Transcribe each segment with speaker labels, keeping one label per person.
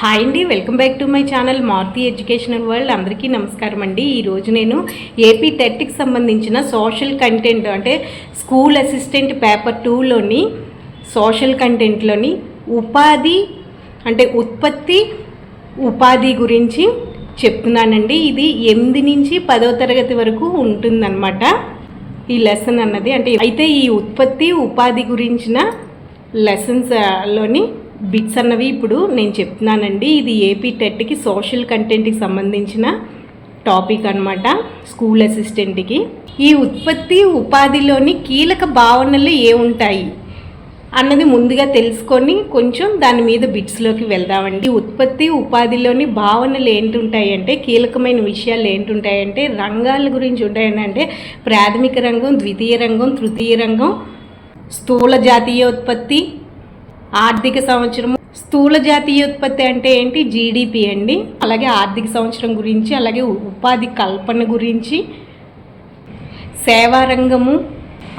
Speaker 1: Hi అండి welcome back to my channel Maruti educational world అందరికీ నమస్కారం అండి. ఈరోజు నేను ఏపీ టెట్కి సంబంధించిన సోషల్ కంటెంట్ అంటే స్కూల్ అసిస్టెంట్ పేపర్ టూలోని సోషల్ కంటెంట్లోని ఉపాధి అంటే ఉత్పత్తి ఉపాధి గురించి చెప్తున్నానండి. ఇది ఎనిమిది నుంచి పదో తరగతి వరకు ఉంటుందన్నమాట. ఈ లెసన్ అన్నది అంటే అయితే ఈ ఉత్పత్తి ఉపాధి గురించిన లెసన్స్లోని బిట్స్ అన్నవి ఇప్పుడు నేను చెప్తున్నానండి. ఇది ఏపీ టెట్కి సోషల్ కంటెంట్కి సంబంధించిన టాపిక్ అనమాట స్కూల్ అసిస్టెంట్కి ఈ ఉత్పత్తి ఉపాధిలోని కీలక భావనలు ఏ ఉంటాయి అన్నది ముందుగా తెలుసుకొని కొంచెం దాని మీద బిట్స్లోకి వెళ్దామండి. ఈ ఉత్పత్తి ఉపాధిలోని భావనలు ఏంటుంటాయంటే కీలకమైన విషయాలు ఏంటుంటాయంటే రంగాల గురించి ఉంటాయంటే అంటే ప్రాథమిక రంగం ద్వితీయ రంగం తృతీయ రంగం స్థూల జాతీయోత్పత్తి ఆర్థిక సంవత్సరం స్థూల జాతీయోత్పత్తి అంటే ఏంటి? జీడిపి అండి. అలాగే ఆర్థిక సంవత్సరం గురించి అలాగే ఉపాధి కల్పన గురించి సేవా రంగము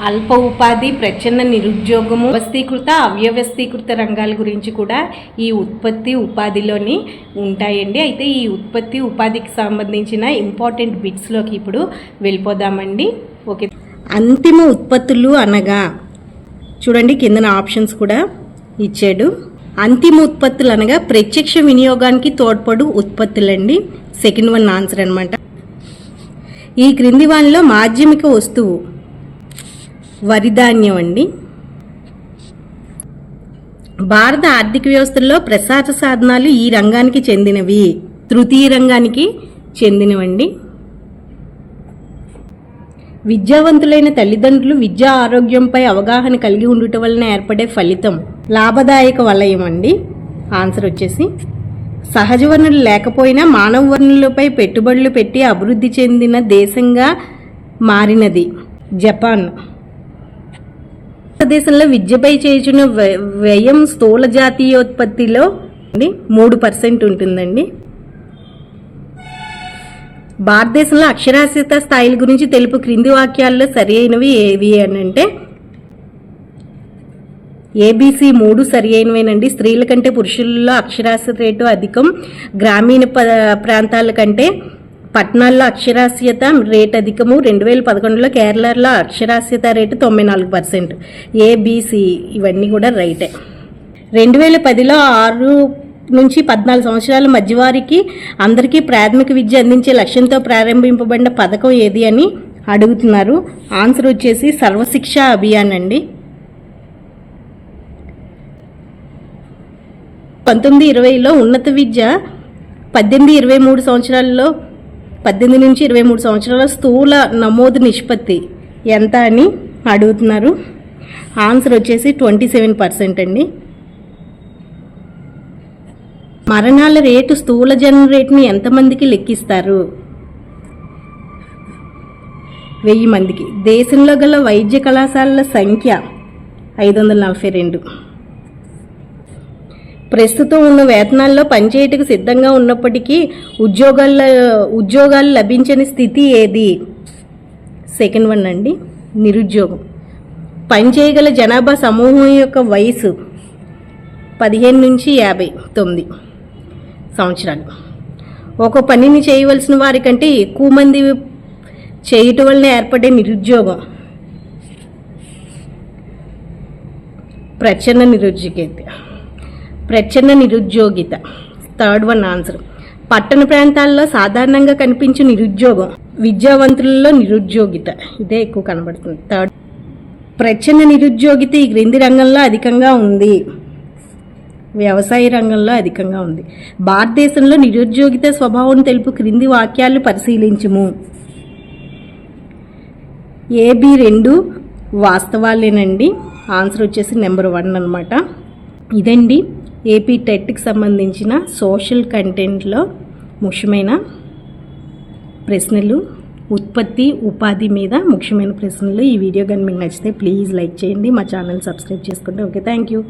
Speaker 1: అల్ప ఉపాధి ప్రచ్ఛన్న నిరుద్యోగము వ్యవస్థీకృత అవ్యవస్థీకృత రంగాల గురించి కూడా ఈ ఉత్పత్తి ఉపాధిలోని ఉంటాయండి. అయితే ఈ ఉత్పత్తి ఉపాధికి సంబంధించిన ఇంపార్టెంట్ బిట్స్లోకి ఇప్పుడు వెళ్ళిపోదామండి. ఓకే. అంతిమ ఉత్పత్తులు అనగా చూడండి కిందన ఆప్షన్స్ కూడా. ఇచ్చాడు. అంతిమ ఉత్పత్తులు అనగా ప్రత్యక్ష వినియోగానికి తోడ్పడు ఉత్పత్తులండి. సెకండ్ వన్ ఆన్సర్ అనమాట ఈ క్రింది వానిలో మాధ్యమిక వస్తువు వరిధాన్యం అండి. భారత ఆర్థిక వ్యవస్థలో ప్రసార సాధనాలు ఈ రంగానికి చెందినవి తృతీయ రంగానికి చెందినవండి. విద్యావంతులైన తల్లిదండ్రులు విద్యా ఆరోగ్యంపై అవగాహన కలిగి ఉండుట వలన ఏర్పడే ఫలితం లాభదాయక వలయం అండి. ఆన్సర్ వచ్చేసి సహజ వనరులు లేకపోయినా మానవ వనరులపై పెట్టుబడులు పెట్టి అభివృద్ధి చెందిన దేశంగా మారినది జపాన్. భారతదేశంలో విద్యపై చేసిన వ్య- వ్యయం స్థూల జాతీయోత్పత్తిలో మూడు పర్సెంట్ ఉంటుందండి. భారతదేశంలో అక్షరాస్యత స్థాయిల గురించి తెలుపు క్రింది వాక్యాల్లో సరి అయినవి ఏవి అని అంటే ఏబీసీ మూడు సరి అయినవేనండి. స్త్రీల కంటే పురుషుల్లో అక్షరాస్యత రేటు అధికం. గ్రామీణ ప్రాంతాల కంటే పట్టణాల్లో అక్షరాస్యత రేట్ అధికము. రెండు వేల పదకొండులో కేరళలో అక్షరాస్యత రేటు తొంభై నాలుగు పర్సెంట్. ఏబీసీ ఇవన్నీ కూడా రైటే. రెండు వేల పదిలో ఆరు నుంచి పద్నాలుగు సంవత్సరాల మధ్యవారికి అందరికీ ప్రాథమిక విద్య అందించే లక్ష్యంతో ప్రారంభింపబడిన పథకం ఏది అని అడుగుతున్నారు. ఆన్సర్ వచ్చేసి సర్వశిక్ష అభియాన్ అండి. పంతొమ్మిది ఇరవైలో ఉన్నత విద్య పద్దెనిమిది ఇరవై మూడు సంవత్సరాల్లో పద్దెనిమిది నుంచి ఇరవై మూడు సంవత్సరాల స్థూల నమోదు నిష్పత్తి ఎంత అని అడుగుతున్నారు. ఆన్సర్ వచ్చేసి ట్వంటీ సెవెన్ పర్సెంట్ అండి. మరణాల రేటు స్థూల జనం రేటుని ఎంతమందికి లెక్కిస్తారు? వెయ్యి మందికి. దేశంలో గల వైద్య కళాశాలల సంఖ్య ఐదు వందల నలభై రెండు. ప్రస్తుతం ఉన్న వేతనాల్లో పనిచేయటకు సిద్ధంగా ఉన్నప్పటికీ ఉద్యోగాల ఉద్యోగాలు లభించని స్థితి ఏది? సెకండ్ వన్ అండి నిరుద్యోగం. పనిచేయగల జనాభా సమూహం యొక్క వయసు పదిహేను నుంచి యాభై తొమ్మిది. సంవత్సరాలు ఒక పనిని చేయవలసిన వారికంటే ఎక్కువ మంది చేయటం వలన ఏర్పడే నిరుద్యోగం. ప్రచ్ఛన్న నిరుద్యోగిత. ప్రచ్ఛన్న నిరుద్యోగిత. Third one answer. పట్టణ ప్రాంతాల్లో సాధారణంగా కనిపించే నిరుద్యోగం. విద్యావంతులలో నిరుద్యోగిత. ఇదే ఎక్కువ కనబడుతుంది. థర్డ్. ప్రచ్ఛన్న నిరుద్యోగిత ఈ క్రింది రంగంలో అధికంగా ఉంది. వ్యవసాయ రంగంలో అధికంగా ఉంది. భారతదేశంలో నిరుద్యోగిత స్వభావం తెలుపు క్రింది వాక్యాలు పరిశీలించుము. ఏబి రెండు వాస్తవాలేనండి. ఆన్సర్ వచ్చేసి నెంబర్ వన్ అనమాట ఇదండి ఏపీ టెట్కి సంబంధించిన సోషల్ కంటెంట్లో ముఖ్యమైన ప్రశ్నలు. ఉత్పత్తి ఉపాధి మీద ముఖ్యమైన ప్రశ్నలు. ఈ వీడియో కానీ మీకు నచ్చితే ప్లీజ్ లైక్ చేయండి. మా ఛానల్ సబ్స్క్రైబ్ చేసుకోండి ఓకే. Thank you.